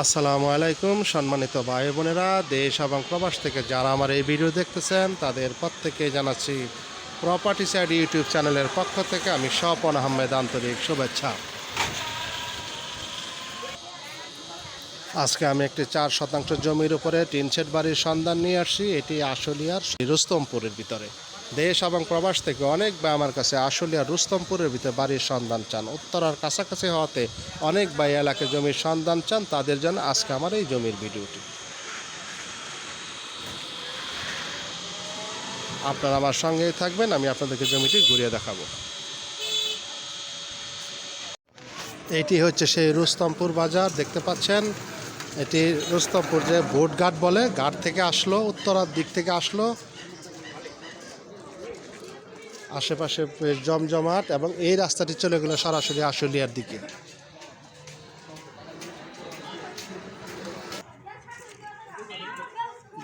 আসসালামু আলাইকুম, সম্মানিত ভাই বোনেরা, দেশ এবং প্রবাস থেকে যারা আমার এই ভিডিও দেখতেছেন, তাদের প্রত্যেকে জানাচ্ছি প্রপার্টি সাইড ইউটিউব চ্যানেলের পক্ষ থেকে আমি স্বপন আহমেদ আন্তরিক শুভেচ্ছা। আজকে আমি একটি চার শতাংশ জমির উপরে টিন শেড বাড়ির সন্ধান নিয়ে আসছি, এটি আশুলিয়ার রুস্তমপুরের ভিতরে। দেশ এবং প্রবাস থেকে অনেক ভাই আমার কাছে আশুলিয়ার রুস্তমপুরের ভিতরে বাড়ির সন্ধান চান। উত্তরার কাছাকাছি হওয়াতে অনেক ভাই এলাকায় জমির সন্ধান চান। তাদের জন্য আজকে আমার এই জমির ভিডিওটি। আপনারা আমার সঙ্গেই থাকবেন, আমি আপনাদেরকে জমিটি ঘুরিয়ে দেখাবো। এটি হচ্ছে সেই রুস্তমপুর বাজার, দেখতে পাচ্ছেন? এটি রুস্তমপুর যে বোট ঘাট বলে, ঘাট থেকে আসলো, উত্তরার দিক থেকে আসলো। আশেপাশে জমজমাট এবং এই রাস্তাটি চলে গেল সরাসরি আশুলিয়ার দিকে।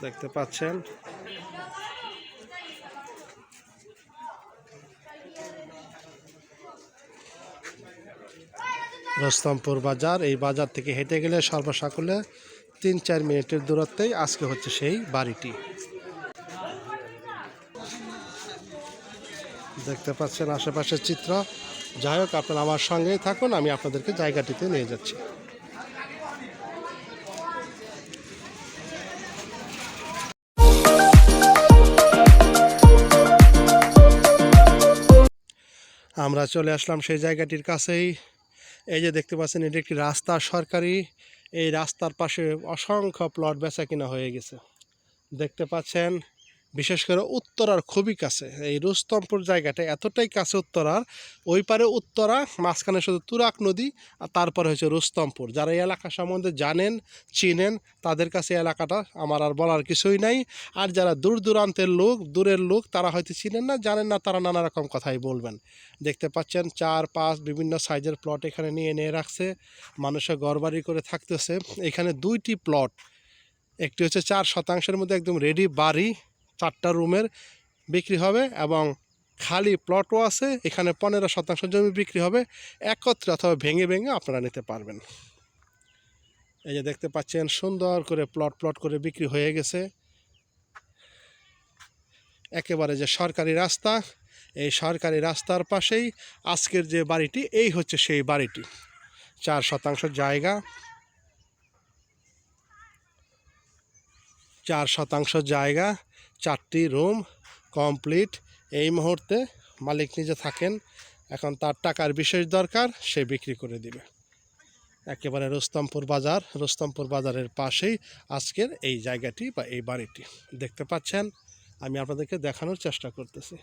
দেখতে পাচ্ছেন। রস্তমপুর বাজার, এই বাজার থেকে হেঁটে গেলে সর্বসাকুলে তিন চার মিনিটের দূরত্বেই আজকে হচ্ছে সেই বাড়িটি। দেখতে পাচ্ছেন আশেপাশের চিত্র। যাই হোক, আপনারা আমার সঙ্গেই থাকুন, আমি আপনাদেরকে জায়গাটিতে নিয়ে যাচ্ছি। আমরা চলে আসলাম সেই জায়গাটির কাছেই। এই যে দেখতে পাচ্ছেন, এটি একটি রাস্তা সরকারি। এই রাস্তার পাশে অসংখ্য প্লট বেচা কিনা হয়ে গেছে। দেখতে পাচ্ছেন বিশেষ করে উত্তরার খুবই কাছে। এই রুস্তমপুর জায়গাটা এতটাই কাছে উত্তরার ওই পারে উত্তরা, মাঝখানে শুধু তুরাক নদী আর তারপরে হচ্ছে রুস্তমপুর। যারা এই এলাকা সম্বন্ধে জানেন, চিনেন, তাদের কাছে এলাকাটা আমার আর বলার কিছুই নাই। আর যারা দূর দূরান্তের লোক, দূরের লোক, তারা হয়তো চিনেন না, জানেন না, তারা নানা রকম কথাই বলবেন। দেখতে পাচ্ছেন চার পাঁচ বিভিন্ন সাইজের প্লট এখানে নিয়ে নিয়ে রাখছে। মানুষের ঘরবাড়ি করে থাকতেছে। এখানে দুইটি প্লট একটি হচ্ছে চার শতাংশের মধ্যে একদম রেডি বাড়ি চারটা রুমের বিক্রি হবে এবং খালি প্লটও আছে, এখানে পনেরো শতাংশ জমি বিক্রি হবে, একত্রে অথবা ভেঙে ভেঙে আপনারা নিতে পারবেন। এই যে দেখতে পাচ্ছেন, সুন্দর করে প্লট প্লট করে বিক্রি হয়ে গেছে। একেবারে যে সরকারি রাস্তা, এই সরকারি রাস্তার পাশেই আজকের যে বাড়িটি, এই হচ্ছে সেই বাড়িটি। চার শতাংশ জায়গা। চার শতাংশ জায়গা। চারটি রুম কমপ্লিট। এই মুহূর্তে মালিক নিজে থাকেন। এখন তার টাকার বিশেষ দরকার, সে বিক্রি করে দিবে। একেবারে রুস্তমপুর বাজার, রুস্তমপুর বাজারের পাশেই আজকের এই জায়গাটি বা এই বাড়িটি। দেখতে পাচ্ছেন, আমি আপনাদেরকে দেখানোর চেষ্টা করতেছি।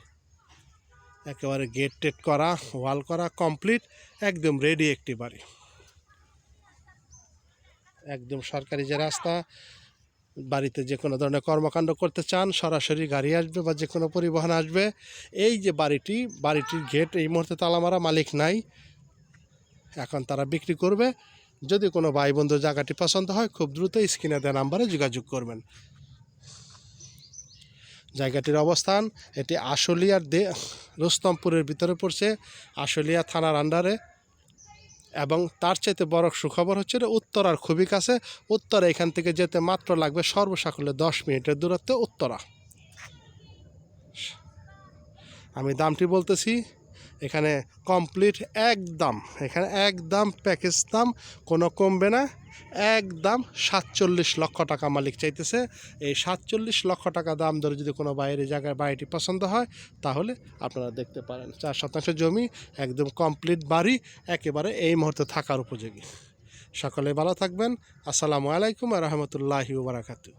একেবারে গেট টেট করা, ওয়াল করা, কমপ্লিট, একদম রেডি একটি বাড়ি। একদম সরকারি যে রাস্তা বাড়িতে যে কোনো ধরনের কর্মকাণ্ড করতে চান, সরাসরি গাড়ি আসবে বা যে কোনো পরিবহন আসবে, এই যে বাড়িটি, বাড়িটির গেট এই মুহূর্তে তালামারা মালিক নাই। এখন তারা বিক্রি করবে। যদি কোনো ভাই বন্ধু জায়গাটি পছন্দ হয়, খুব দ্রুত স্ক্রিনে দেওয়া নাম্বারে যোগাযোগ করবেন। জায়গাটির অবস্থান, এটি আশুলিয়ার দে রুস্তমপুরের ভিতরে পড়ছে। আশুলিয়া থানার আন্ডারে এবং তার চাইতে বড় সুখবর হচ্ছে উত্তরার খুবই কাছে। উত্তরা এখান থেকে যেতে মাত্র লাগবে সর্বসাকুল্যে দশ মিনিটের দূরত্বে উত্তরা। আমি দামটি বলতেছি এখানে কমপ্লিট একদম, এখানে একদম প্যাকেজ দাম কোনো কমবে না, একদম সাতচল্লিশ লক্ষ টাকা মালিক চাইতেছে। এই সাতচল্লিশ লক্ষ টাকা দাম ধরে যদি কোনো বাইরে জায়গায় বাড়িটি পছন্দ হয়, তাহলে আপনারা দেখতে পারেন। চার শতাংশ জমি, একদম কমপ্লিট বাড়ি, একেবারে এই মুহূর্তে থাকার উপযোগী। সকলে ভালো থাকবেন। আসসালামু আলাইকুম রহমতুল্লাহি বারাকাতু